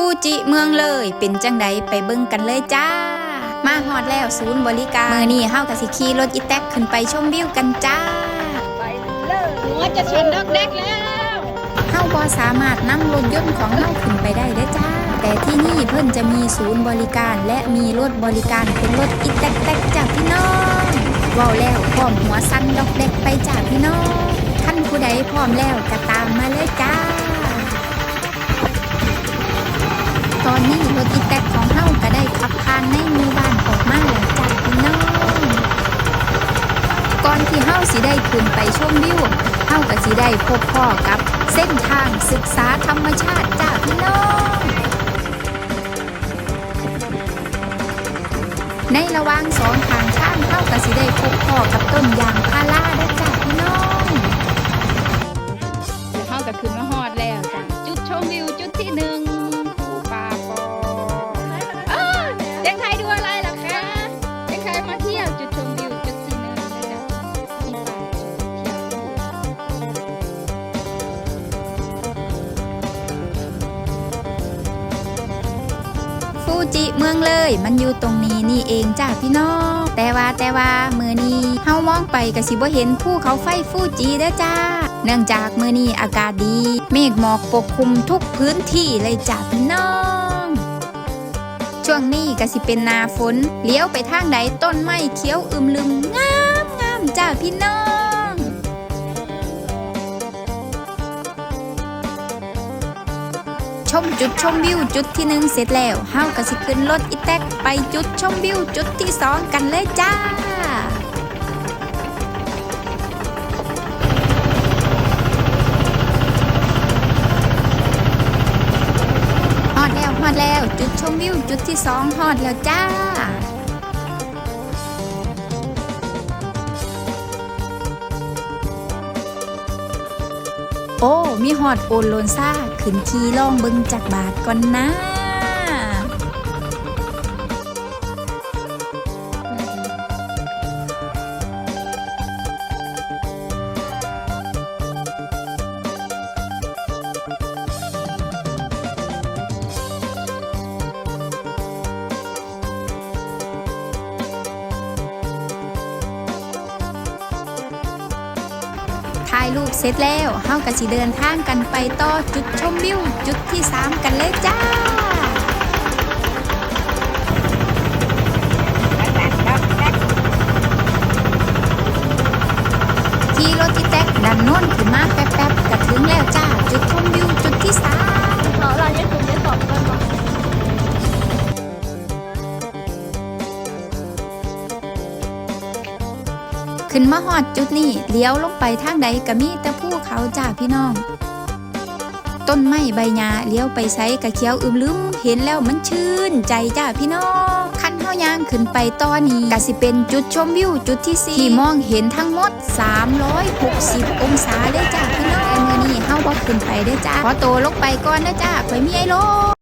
ฟูจิเมืองเลย เป็นจังไดไปเบิ่งกันเลยจ้า มาฮอดแล้วศูนย์บริการ มื้อนี้เฮาก็สิขี่รถอีแท็กขึ้นไปชมวิวกันจ้าหัวจะชนดอกเด็กแล้วเฮาบ่สามารถนำรถยนต์ของเฮาขึ้นไปได้เด้อจ้า แต่ที่นี่เพิ่นจะมีศูนย์บริการ และมีรถบริการเป็นรถอีแท็กๆจ้าพี่น้องเว้าแล้วพร้อมหัวสั่นดอกเด็กไปจ้าพี่น้องคันผู้ใดพร้อมแล้วก็ตามมาเลยจ้า ตอนนี้รถอีแท็กของเฮาก็ได้ขับผ่านในหมู่บ้านออกมาแล้วจ้าพี่น้องก่อนที่เฮาสิได้ขึ้นไปชมวิวเฮาก็สิได้พบพ่อกับเส้นทางศึกษาธรรมชาติจ้าพี่น้องในระหว่างสองทางข้างเฮาก็สิได้พบพ่อกับต้นยางพาราเด้อจ้าพี่น้องเฮาก็ขึ้นมาฮอดแล้วจ้ะจุดชมวิวจุดที่หนึ่ง จิเมืองเลย มันอยู่ตรงนี้นี่เองจ้าพี่น้อง แต่ว่าแต่ว่ามือนี้เฮามองไปก็สิบ่เห็นภูเขาไฟฟูจิเด้อจ้า เนื่องจากมือนี้อากาศดี เมฆหมอกปกคลุมทุกพื้นที่เลยจ้าพี่น้องช่วงนี้ก็สิเป็นนาฝนเลี้ยวไปทางใดต้นไม้เขียวอึมลึมงามงามจ้าพี่น้อง มจุดชมวิวจุดที่หนึ่งเสร็จแล้วเฮาก็สิขึ้นรถอีแท็กไปจุดชมวิวจุดที่สองกันเลยจ้าฮอดแล้วฮอดแล้วจุดชมวิวจุดที่สองฮอดแล้วจ้า โอ้ มีฮอดโอนโลนซ่า ขึ้นขี่ล่องเบิงจากบาทก่อนนะ ถ่ายรูปเสร็จแล้วเฮาก็สิเดินทางกันไปต่อจุดชมวิวจุดที่ 3 กันเลยจ้า ขึ้นมาฮอดจุดนี้เลี้ยวลงไปทางใดก็มีแต่ภูเขาจ้าพี่น้อง ต้นไม้ใบหญ้าเลี้ยวไปไสกะเขียวอึมลืมเห็นแล้วมันชื่นใจจ้าพี่น้องคันเฮาย่างขึ้นไปต่อนนี้ก็สิเป็นจุดชมวิวจุดที่สี่ที่มองเห็นทั้งหมด 360 องศาเลยจ้าพี่น้องแต่มื้อนี้เฮาบ่ขึ้นไปเด้จ้าขอตัวลงไปก่อนนะจ้าข่อยมีไอ้โล